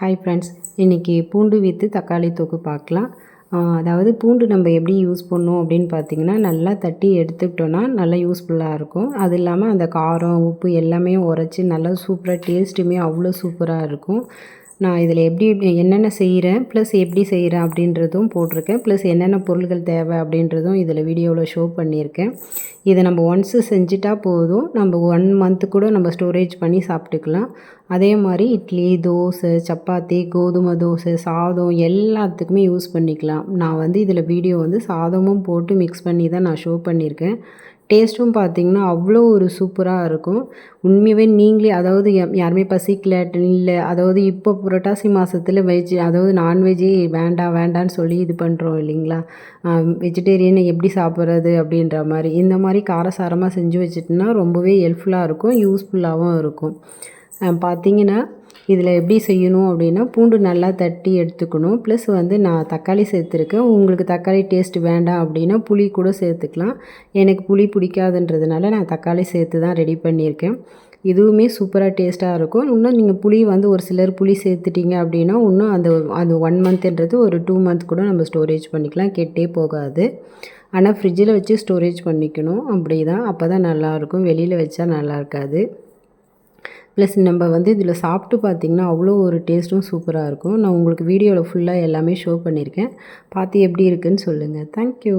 Hi friends இன்றைக்கி பூண்டு with தக்காளி தொக்கு பார்க்கலாம். அதாவது பூண்டு நம்ம எப்படி யூஸ் பண்ணோம் அப்படின்னு பார்த்தீங்கன்னா நல்லா தட்டி எடுத்துக்கிட்டோன்னா நல்லா யூஸ்ஃபுல்லாக இருக்கும். அது இல்லாமல் அந்த காரம் உப்பு எல்லாமே உரைச்சி நல்லா சூப்பராக டேஸ்ட்டுமே அவ்வளோ சூப்பராக இருக்கும். நான் இதில் எப்படி என்னென்ன செய்கிறேன் ப்ளஸ் எப்படி செய்கிறேன் அப்படின்றதும் போட்டிருக்கேன். ப்ளஸ் என்னென்ன பொருள்கள் தேவை அப்படின்றதும் இதில் வீடியோவில் ஷோ பண்ணியிருக்கேன். இதை நம்ம ஒன்ஸு செஞ்சுட்டா போதும். நம்ம ஒன் மந்த்து கூட நம்ம ஸ்டோரேஜ் பண்ணி சாப்பிட்டுக்கலாம். அதே மாதிரி இட்லி தோசை சப்பாத்தி கோதுமை தோசை சாதம் எல்லாத்துக்குமே யூஸ் பண்ணிக்கலாம். நான் வந்து இதில் வீடியோ வந்து சாதமும் போட்டு மிக்ஸ் பண்ணி தான் நான் ஷோ பண்ணியிருக்கேன். டேஸ்ட்டும் பார்த்திங்கன்னா அவ்வளோ ஒரு சூப்பராக இருக்கும். உண்மையாகவே நீங்களே அதாவது யாருமே பசிக்கல இல்லை அதாவது இப்போ புரட்டாசி மாதத்தில் வெஜ் அதாவது நான்வெஜ்ஜே வேண்டாம் வேண்டான்னு சொல்லி இது பண்ணுறோம் இல்லைங்களா? வெஜிடேரியனை எப்படி சாப்பிட்றது அப்படின்ற மாதிரி. இந்த மாதிரி காரசாரமாக செஞ்சு வச்சுட்டுனா ரொம்பவே ஹெல்ப்ஃபுல்லாக இருக்கும் யூஸ்ஃபுல்லாகவும் இருக்கும். பார்த்தீங்கன்னா இதில் எப்படி செய்யணும் அப்படின்னா பூண்டு நல்லா தட்டி எடுத்துக்கணும். ப்ளஸ் வந்து நான் தக்காளி சேர்த்துருக்கேன். உங்களுக்கு தக்காளி டேஸ்ட் வேண்டாம் அப்படின்னா புளி கூட சேர்த்துக்கலாம். எனக்கு புளி பிடிக்காதுன்றதுனால நான் தக்காளி சேர்த்து தான் ரெடி பண்ணியிருக்கேன். இதுவுமே சூப்பராக டேஸ்ட்டாக இருக்கும். இன்னும் நீங்கள் புளி வந்து ஒரு சிலர் புளி சேர்த்துட்டிங்க அப்படின்னா இன்னும் அந்த அந்த ஒன் மந்த்ன்றது ஒரு டூ மந்த் கூட நம்ம ஸ்டோரேஜ் பண்ணிக்கலாம். கெட்டே போகாது. ஆனால் ஃப்ரிட்ஜில் வச்சு ஸ்டோரேஜ் பண்ணிக்கணும். அப்படி தான் அப்போ தான் நல்லாயிருக்கும் வெளியில் வச்சா நல்லா இருக்காது. ப்ளஸ் நம்ம வந்து இதில் சாப்பிட்டு பார்த்திங்கன்னா அவ்வளோ ஒரு டேஸ்ட்டும் சூப்பராக இருக்கும். நான் உங்களுக்கு வீடியோவில் ஃபுல்லாக எல்லாமே ஷோ பண்ணியிருக்கேன். பார்த்து எப்படி இருக்குதுன்னு சொல்லுங்கள் தேங்க்யூ